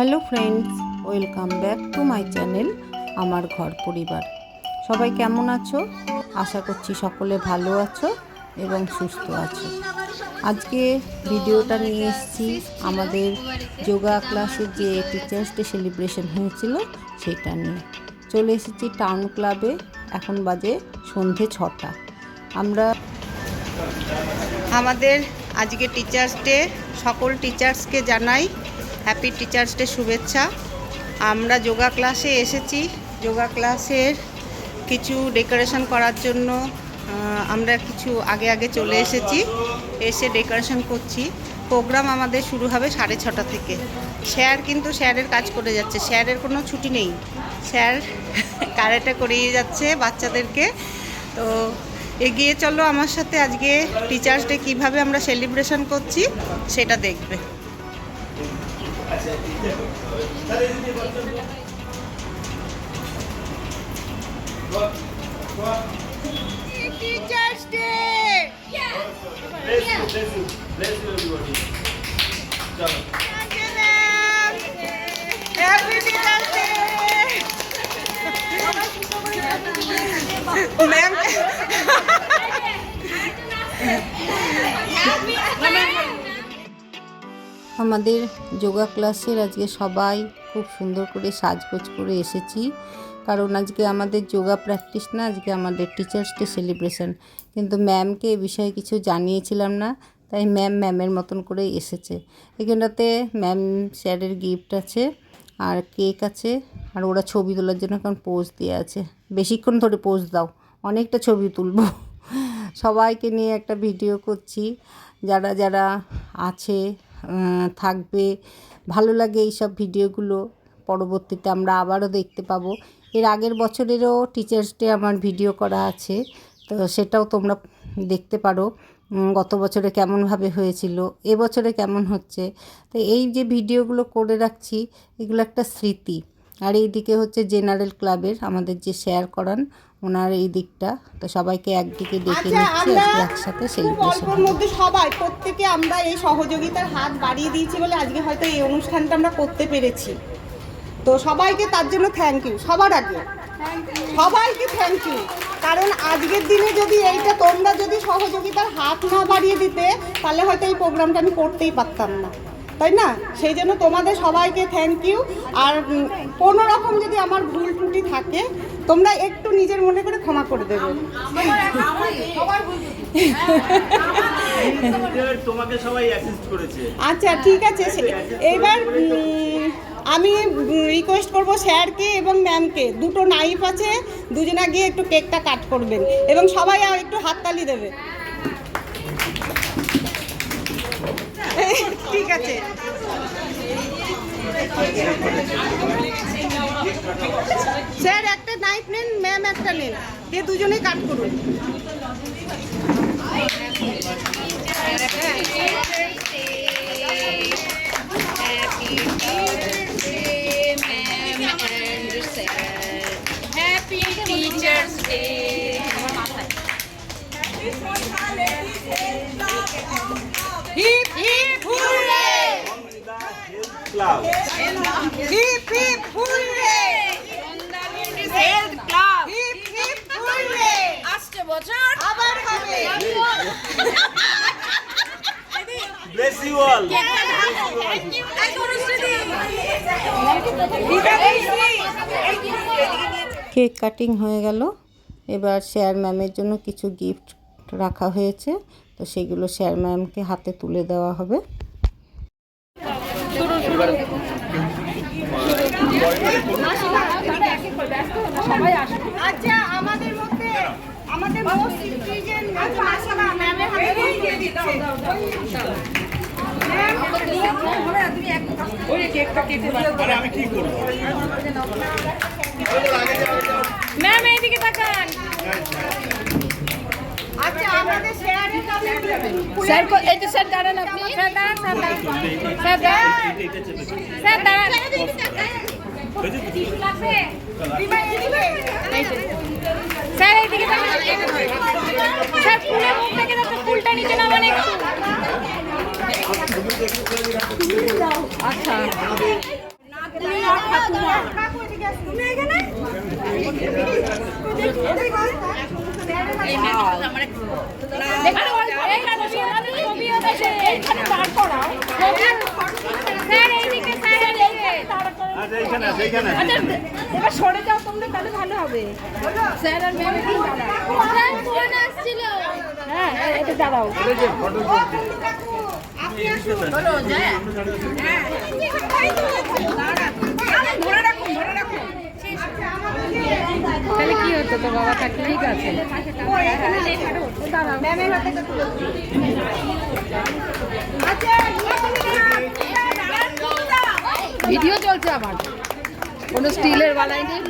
Hello friends, welcome back to my channel আমার ঘর পরিবার। সবাই কেমন আছো? আশা করছি সকলে ভালো আছো এবং সুস্থ আছো। আজকে ভিডিওটা নিয়ে এসেছি আমাদের যোগা ক্লাসের যে টিচার্স ডে সেলিব্রেশন হয়েছিল সেটা নিয়ে। চলে এসেছি টাউন ক্লাবে এখন বাজে সন্ধে ছটা। আমরা আমাদের আজকে টিচার্স ডে সকল টিচার্সকে জানাই হ্যাপি টিচার্স ডে শুভেচ্ছা। আমরা যোগা ক্লাসে এসেছি। যোগা ক্লাসের কিছু ডেকোরেশন করার জন্য আমরা কিছু আগে আগে চলে এসেছি। এসে ডেকোরেশন করছি। প্রোগ্রাম আমাদের শুরু হবে সাড়ে ছটা থেকে। স্যার কিন্তু স্যারের কাজ করে যাচ্ছে। স্যারের কোনো ছুটি নেই। স্যার কারেটা করিয়ে যাচ্ছে বাচ্চাদেরকে। তো এগিয়ে চলো আমার সাথে আজকে টিচার্স ডে কীভাবে আমরা সেলিব্রেশন করছি, সেটা দেখবে। Teachers day Bless you, bless you, bless you everybody. চলো হ্যাপি টিচার্স ডে ম্যাম আমাদের যোগা ক্লাসের আজকে সবাই খুব সুন্দর করে সাজগোজ করে এসেছি। কারণ আজকে আমাদের যোগা প্র্যাকটিস না, আজকে আমাদের টিচার্স ডে সেলিব্রেশন। কিন্তু ম্যামকে এ বিষয়ে কিছু জানিয়েছিলাম না, তাই ম্যাম ম্যামের মতন করে এসেছে। এখানটাতে ম্যাম স্যারের গিফট আছে, আর কেক আছে, আর ওরা ছবি তোলার জন্য এখন পোজ দিয়ে আছে। বেশিক্ষণ ধরে পোজ দাও, অনেকটা ছবি তুলবো। সবাইকে নিয়ে একটা ভিডিও করছি। যারা যারা আছে থাকবে। ভালো লাগে এইসব ভিডিওগুলো। পরবর্তীতে আমরা আবারও দেখতে পাবো। এর আগের বছরেরও টিচার্স ডে আমার ভিডিও করা আছে। তো সেটাও তোমরা দেখতে পারো। গত বছরে কেমনভাবে হয়েছিল এবছরে কেমন হচ্ছে। তো এই যে ভিডিওগুলো করে রাখছি, এগুলো একটা স্মৃতি। আর এইদিকে হচ্ছে জেনারেল ক্লাবের আমাদের যে শেয়ার করান ওনার এই দিকটা। তো সবাইকে একদিকে ডেকে আচ্ছা নিচ্ছি একসাথে সেলিব্রেশন মধ্যে সবাই প্রত্যেকে আমরা এই সহযোগিতার হাত বাড়িয়ে দিয়েছি বলে আজকে হয়তো এই অনুষ্ঠানটা আমরা করতে পেরেছি। তো সবাইকে তার জন্য থ্যাংক ইউ সবার আগে। সবাইকে থ্যাংক ইউ কারণ আজকের দিনে যদি এইটা তোমরা যদি সহযোগিতার হাত না বাড়িয়ে দিতে তাহলে হয়তো এই প্রোগ্রামটা আমি করতেই পারতাম না। তাই না? সেই জন্য তোমাদের সবাইকে থ্যাংক ইউ আর কোনো রকম যদি আমার ভুল ত্রুটি থাকে তোমরা একটু নিজের মনে করে ক্ষমা করে দেবে। আচ্ছা ঠিক আছে। এইবার আমি রিকোয়েস্ট করব স্যারকে এবং ম্যামকে দুটো নাইফ আছে দুজনা গিয়ে একটু কেকটা কাট করবেন। এবং সবাই একটু হাততালি দেবে। ঠিক আছে। স্যার একটা নাইফ নেন ম্যাম একটা নেন। দিয়ে দুজনেই কাট করুন। Hip hip hooray. Hip hip hooray আসছে বছর। আবার হবে। Bless you all cake cutting হয়ে গেল। এবার শেয়ার ম্যামের জন্য কিছু গিফট রাখা হয়েছে। তো সেগুলো শেয়ার ম্যামকে হাতে তুলে দেওয়া হবে। আচ্ছা আমাদের মধ্যে আমাদের মোস্ট ইন্টেলিজেন্ট মাসালা ম্যামের হাতে দিয়ে দিচ্ছে। ম্যাম এইদিকে তাকান। আচ্ছা আমাদের শেয়ারের কাছে স্যার এই তো স্যার দাঁড়ান আপনি। স্যার দাঁড়ান স্যার দাঁড়ান। স্যার দাঁড়ান। স্যার দাঁড়ান। স্যার এইদিকে স্যার ফুলে মুখ থেকে ফুলটা নিচে নামান একটু আচ্ছা এখানে এইখানে সোনালি ছবি আছে এইখানে দাঁড় করাও স্যার এইদিকে স্যার এইদিকে আচ্ছা এইখানে আছে এইখানে আছে। আচ্ছা এবার সরে যাও তোমরা তাহলে ভালো হবে স্যার আর ম্যাম একটু দাঁড়াও স্যার ফোন আসছিল হ্যাঁ এটা দাঁড়াও তাহলে কি হতো তো বাবা থাকলেই আছে ভিডিও চলছে আমার। কোনো স্টিলের বালাই নেই।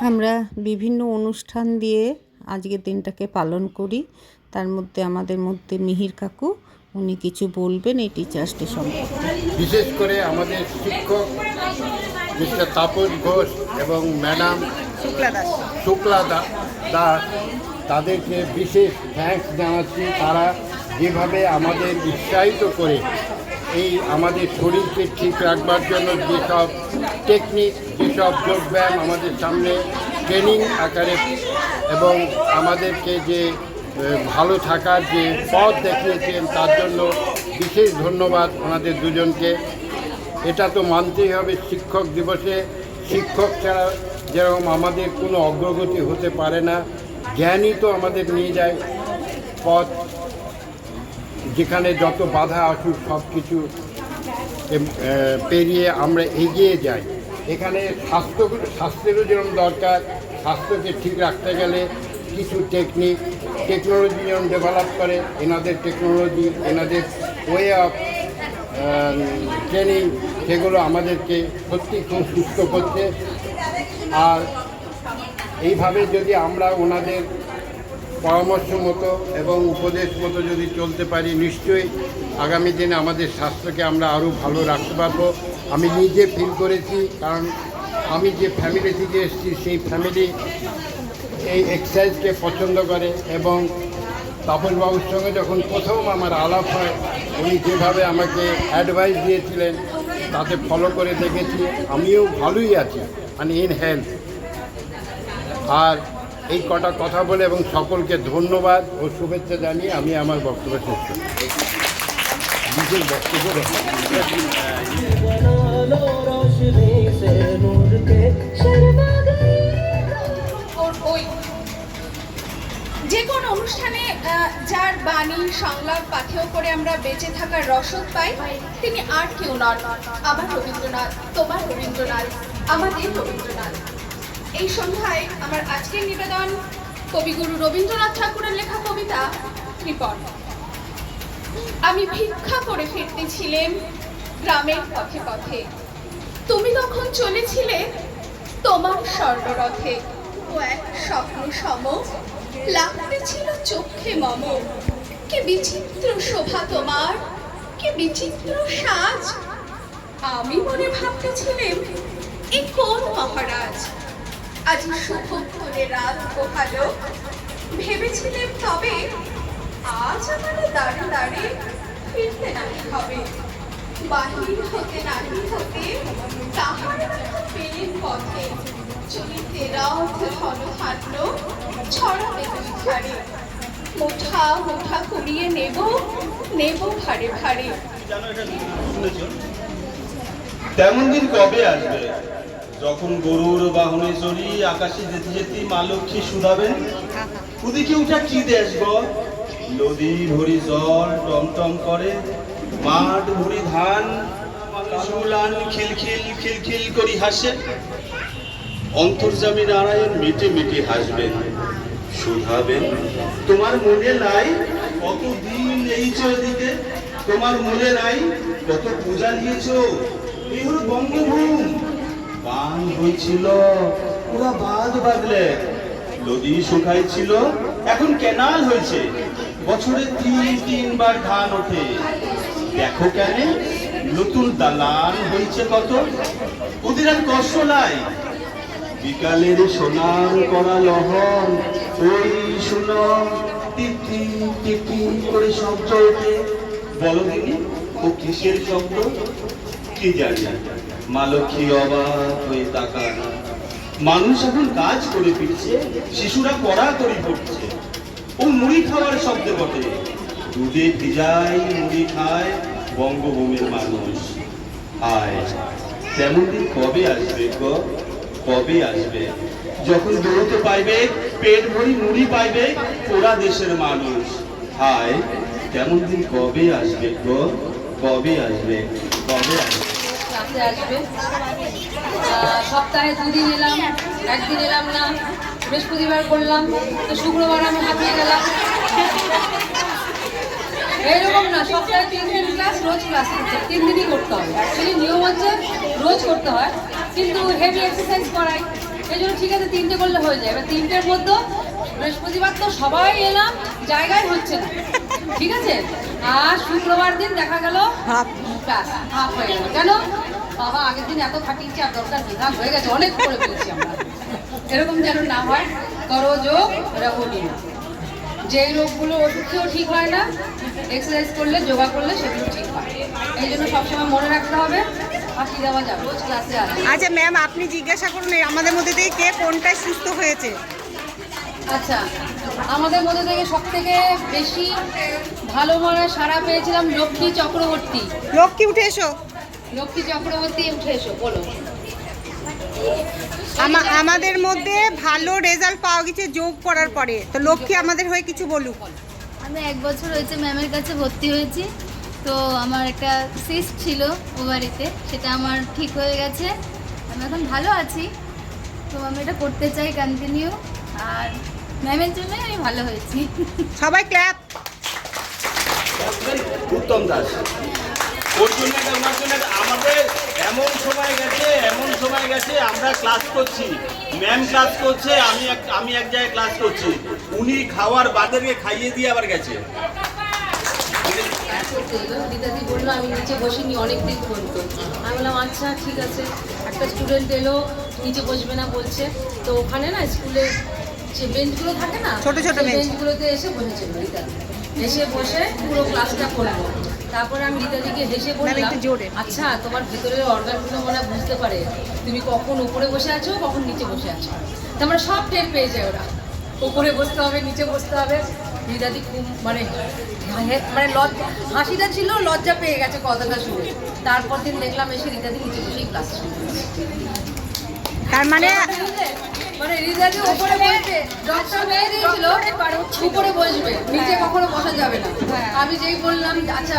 আমরা বিভিন্ন অনুষ্ঠান দিয়ে আজকের দিনটাকে পালন করি। তার মধ্যে আমাদের মধ্যে মিহির কাকু উনি কিছু বলবেন এই টিচার্স ডে সম্পর্কে। বিশেষ করে আমাদের শিক্ষক মিস্টার তাপস ঘোষ এবং ম্যাডাম শুক্লা দাস। শুক্লা দা- দাস তাদেরকে বিশেষ থ্যাঙ্কস জানাচ্ছি। তারা যেভাবে আমাদের উৎসাহিত করে এই আমাদের শরীরকে ঠিক রাখবার জন্য যেসব টেকনিক যেসব যোগব্যায়াম আমাদের সামনে ট্রেনিং আকারে এবং আমাদেরকে যে ভালো থাকার যে পথ দেখিয়েছেন তার জন্য বিশেষ ধন্যবাদ ওনাদের দুজনকে। এটা তো মানতেই হবে শিক্ষক দিবসে। শিক্ষক ছাড়া যেরকম আমাদের কোনো অগ্রগতি হতে পারে না, জ্ঞানই তো আমাদের নিয়ে যায় পথ যেখানে যত বাধা আসুক সব কিছু পেরিয়ে আমরা এগিয়ে যাই। এখানে স্বাস্থ্য, স্বাস্থ্যেরও যেরকম দরকার, স্বাস্থ্যকে ঠিক রাখতে গেলে কিছু টেকনিক টেকনোলজি যেমন ডেভেলপ করে, এনাদের টেকনোলজি এনাদের ওয়ে অফ ট্রেনিং সেগুলো আমাদেরকে সত্যি খুব সুস্থ করছে। আর এইভাবে যদি আমরা ওনাদের পরামর্শ মতো এবং উপদেশ মতো যদি চলতে পারি, নিশ্চয়ই আগামী দিনে আমাদের স্বাস্থ্যকে আমরা আরও ভালো রাখতে পারব। আমি নিজে ফিল করেছি, কারণ আমি যে ফ্যামিলি থেকে এসেছি, সেই ফ্যামিলি এই এক্সারসাইজকে পছন্দ করে এবং তাপসবাবুর সঙ্গে যখন প্রথম আমার আলাপ হয়, উনি যেভাবে আমাকে অ্যাডভাইস দিয়েছিলেন, তাতে ফলো করে দেখেছি। আমিও ভালোই আছি মানে ইন হেলথ আর এই কটা কথা বলে এবং সকলকে ধন্যবাদ ও শুভেচ্ছা জানিয়ে আমি আমার বক্তব্য শেষ করি বিশেষ বক্তব্য যে কোনো অনুষ্ঠানে যার বাণী, সংলাপ, পাথেয় করে আমরা বেঁচে থাকার রসদ পাই, তিনি আর কেউ নন। আমার রবীন্দ্রনাথ, তোমার রবীন্দ্রনাথ, আমাদের রবীন্দ্রনাথ। এই সন্ধ্যায় আমার আজকের নিবেদন কবিগুরু রবীন্দ্রনাথ ঠাকুরের লেখা কবিতা কৃপণ আমি ভিক্ষা করে ফিরতেছিলেম গ্রামের পথে পথে। তুমি তখন চলেছিলে তোমার স্বর্ণরথে। ও এক স্বপ্ন সম লাগতে ছিল চোখে মম। কি বিচিত্র শোভা তোমার, কি বিচিত্র সাজ। আমি মনে ভাবতেছিলাম, এ কোন মহারাজ? আজ শুভ করে রাত পোহালো ভেবেছিলাম তবে আজ আমার দাঁড়ে দাঁড়ে ফিরতে নাহি হবে। বাহির হতে নাহি হতে তাহার পেলেন পথে চলিতে রথ ঘন হাঁটল ছড়াবে দুই ধারে মুঠা মুঠা কুড়িয়ে নেব নেব ভারে ভারে। তেমন দিন কবে আসবে? যখন গরুর বাহনে চড়ি, আকাশে যেতে যেতে মা লক্ষ্মী শুধাবেন। ওদিকে উঠা কি দেশ গো? নদী ভরি জল টমটম করে, মাঠ ভরি ধান সুলান খিলখিল খিলখিল করি হাসে। অন্তর্জামী নারায়ণ মিটে মিটে হাসবেন, শুধাবেন। তোমার মনে নাই কত দিন এইছ এদিকে তোমার মনে নাই কত পূজা নিয়েছ? এই হলো বঙ্গভূম। বান হয়েছিল ওরা বাঁধ বাঁধলে। নদী শুকাইছিল, এখন কেনাল হয়েছে বছরে তিন, তিনবার ধান ওঠে। দেখো কেন, নতুন দালান হয়েছে কত। ওদের আর কষ্ট নাই। বিকালের সোনার করা লহর ওই শুনো টিটি টিটি করে শব্দ ওঠে বলো দিনি ও কিসের শব্দ কি জানি। মা লক্ষ্মী অবাক হয়ে তাকান মানুষ এখন কাজ করে ফিরছে, শিশুরা পড়া করে পড়ছে ও মুড়ি খাওয়ার শব্দ বটে। দুধে ভিজাই মুড়ি খায় বঙ্গভূমির মানুষ। আয় তেমন দিন কবে আসবে গো? কবে আসবে? যখন দৌড়তে পাইবে, পেট ভরি মুড়ি পাইবে ওরা দেশের মানুষ। হায়, তেমন দিন কবে আসবে গো? কবে আসবে? কবে আসবে? ক্লাসে আসবে। সপ্তাহে দুদিন এলাম, একদিন এলাম না, বৃহস্পতিবার করলাম। তো শুক্রবার আমি হাঁপিয়ে গেলাম। এইরকম না, সপ্তাহে তিন দিন ক্লাস রোজ ক্লাস করতে তিন দিনই করতে হবে। অ্যাকচুয়ালি নিয়ম হচ্ছে রোজ করতে হয়, কিন্তু হেভি এক্সারসাইজ করাই। এই জন্য ঠিক আছে, তিনটে করলে হয়ে যায়। এবার তিনটের মধ্যে বৃহস্পতিবার তো সবাই এলাম জায়গায় হচ্ছে না। ঠিক আছে? আর শুক্রবার দিন দেখা গেল ব্যাস হাফ হয়ে গেল। কেন? বাবা আগের দিন এত খাটিয়েছি আর দরকার বিধান হয়ে গেছে অনেক করে ফেলেছি আমরা। এরকম যেন না হয় যে রোগগুলো ঠিক হয় না এক্সারসাইজ করলে যোগা করলে সেগুলো ঠিক হয়। এই জন্য সবসময় মনে রাখতে হবে ফাঁকি দেওয়া যাবে রোজ ক্লাসে আসবে। আচ্ছা ম্যাম আপনি জিজ্ঞাসা করুন আমাদের মধ্যে থেকে কে কোনটায় সুস্থ হয়েছে? আচ্ছা আমাদের মধ্যে থেকে সব থেকে বেশি ভালো মনে সারা পেয়েছিলাম লক্ষ্মী চক্রবর্তী। লক্ষ্মী উঠে এসো। লক্ষ্মী চক্রবর্তী উঠে এসো বলো। আমা- আমাদের মধ্যে ভালো রেজাল্ট পাওয়া গেছে যোগ করার পরে। তো লক্ষ্মী আমাদের হয়ে কিছু বলুক। আমি এক বছর হয়েছে ম্যামের কাছে ভর্তি হয়েছি। তো আমার একটা সিস্ট ছিল ওভারিতে সেটা আমার ঠিক হয়ে গেছে। আমি এখন ভালো আছি। তো আমি এটা করতে চাই কন্টিনিউ আর ম্যামের জন্যই আমি ভালো হয়েছি। সবাই ক্ল্যাপ উত্তম দাস। ওর জন্য ওনার জন্য আমাদের এমন সময় গেছে এমন সময় গেছে আমরা ক্লাস করছি। ম্যাম ক্লাস করছে আমি এক আমি এক জায়গায় ক্লাস করছি। উনি খাওয়ার বাদেরকে খাইয়ে দিয়ে আবার গেছে। দিদাদি বলল আমি নিচে বসিনি অনেক দিন পর্যন্ত আমি বললাম আচ্ছা ঠিক আছে। একটা স্টুডেন্ট এলো নিচে বসবে না বলছে। তো ওখানে না স্কুলে যে বেঞ্চগুলো থাকে না ছোট ছোট বেঞ্চগুলোতে এসে বসেছিল দিদাদি এসে বসে পুরো ক্লাসটা করল। তারপরে আমি দিদাদিকে হেসে বললাম আচ্ছা তোমার ভেতরের অর্গানগুলো মনে বুঝতে পারে। তুমি কখন উপরে বসে আছো কখন নিচে বসে আছো? তারপরে সব টের পেয়ে যায় ওরা। উপরে বসতে হবে নিচে বসতে হবে। দিদাদি খুব মানে মানে লজ্জা হাসিটা ছিল লজ্জা পেয়ে গেছে কথাটা শুনে। তারপর দিন দেখলাম এসে রিদাদি নিচে বসেই ক্লাস শুরু করেছে। তার মানে মানে রিদাদি উপরে বসবে ডক্টর মেয়ে দিয়েছিল উপরে বসবে। নিচে কখনো বসা যাবে না। আমি যেই বললাম আচ্ছা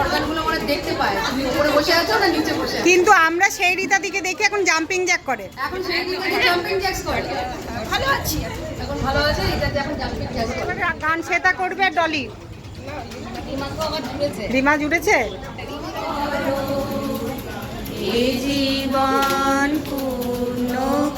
অর্গানগুলো মানে দেখতে পায় তুমি উপরে বসে আছো না নিচে বসে কিন্তু আমরা সেই রীতা দিকে দেখি এখন জাম্পিং জ্যাক করে। এখন সেই দিকে জাম্পিং জ্যাক্স করে। ভালো আছি। এখন ভালো আছে এখন জাম্পিং জ্যাক্স করে। গান সেটা করবে ডলি। রিমা জুড়েছে? জীবন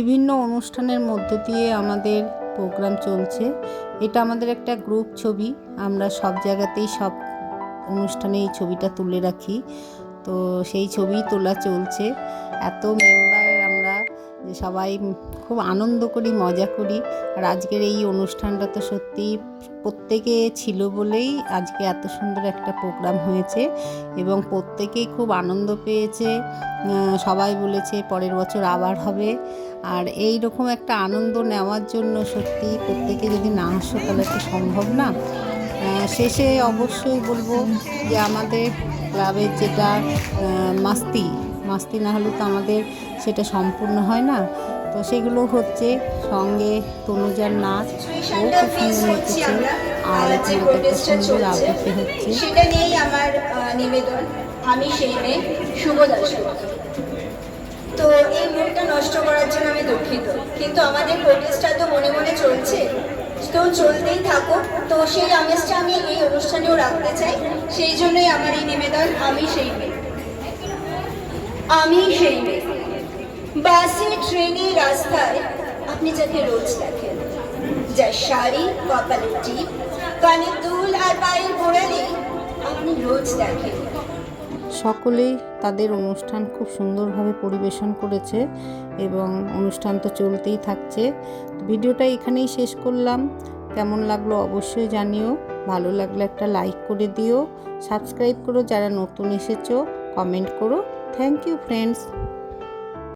বিভিন্ন অনুষ্ঠানের মধ্যে দিয়ে আমাদের প্রোগ্রাম চলছে। এটা আমাদের একটা গ্রুপ ছবি। আমরা সব জায়গাতেই সব অনুষ্ঠানে এই ছবিটা তুলে রাখি। তো সেই ছবি তোলা চলছে। এত মেম্বার আমরা যে সবাই খুব আনন্দ করি, মজা করি। আর আজকের এই অনুষ্ঠানটা তো সত্যি প্রত্যেকে ছিল বলেই আজকে এত সুন্দর একটা প্রোগ্রাম হয়েছে এবং প্রত্যেকেই খুব আনন্দ পেয়েছে। সবাই বলেছে পরের বছর আবার হবে। আর এই রকম একটা আনন্দ নেওয়ার জন্য সত্যি প্রত্যেকে যদি না আসো তাহলে তো সম্ভব না। শেষে অবশ্যই বলব যে আমাদের ক্লাবের যেটা মাস্তি মাস্তি না হলে তো আমাদের সেটা সম্পূর্ণ হয় না। তো সেগুলো হচ্ছে সঙ্গে তনুজার নাচ ও খুব সুন্দর আমরা আর একটা সুন্দর আবৃত্তি হচ্ছে। সেটা নিয়েই আমার নিবেদন। আমি সেই মেয়ে শুভ তো এই মুডটা নষ্ট করার জন্য আমি দুঃখিত। কিন্তু আমাদের প্রোটেস্টটা তো মনে মনে চলছে। তো চলতেই থাকুক। তো সেই আমেজটা আমি এই অনুষ্ঠানেও রাখতে চাই। সেই জন্যই আমার এই নিবেদন। আমি সেই মেয়ে। আমি সেই বাসে, ট্রেনে, রাস্তায় আপনি যাকে রোজ দেখেন, যার শাড়ি কপালে টিপ দুল আর পায়ের আপনি রোজ দেখেন। সকলেই তাদের অনুষ্ঠান খুব সুন্দরভাবে পরিবেশন করেছে এবং অনুষ্ঠান তো চলতেই থাকছে। ভিডিওটা এখানেই শেষ করলাম। কেমন লাগল অবশ্যই জানিও। ভালো লাগলে একটা লাইক করে দিও। সাবস্ক্রাইব করো যারা নতুন এসেছ, কমেন্ট করো। Thank you friends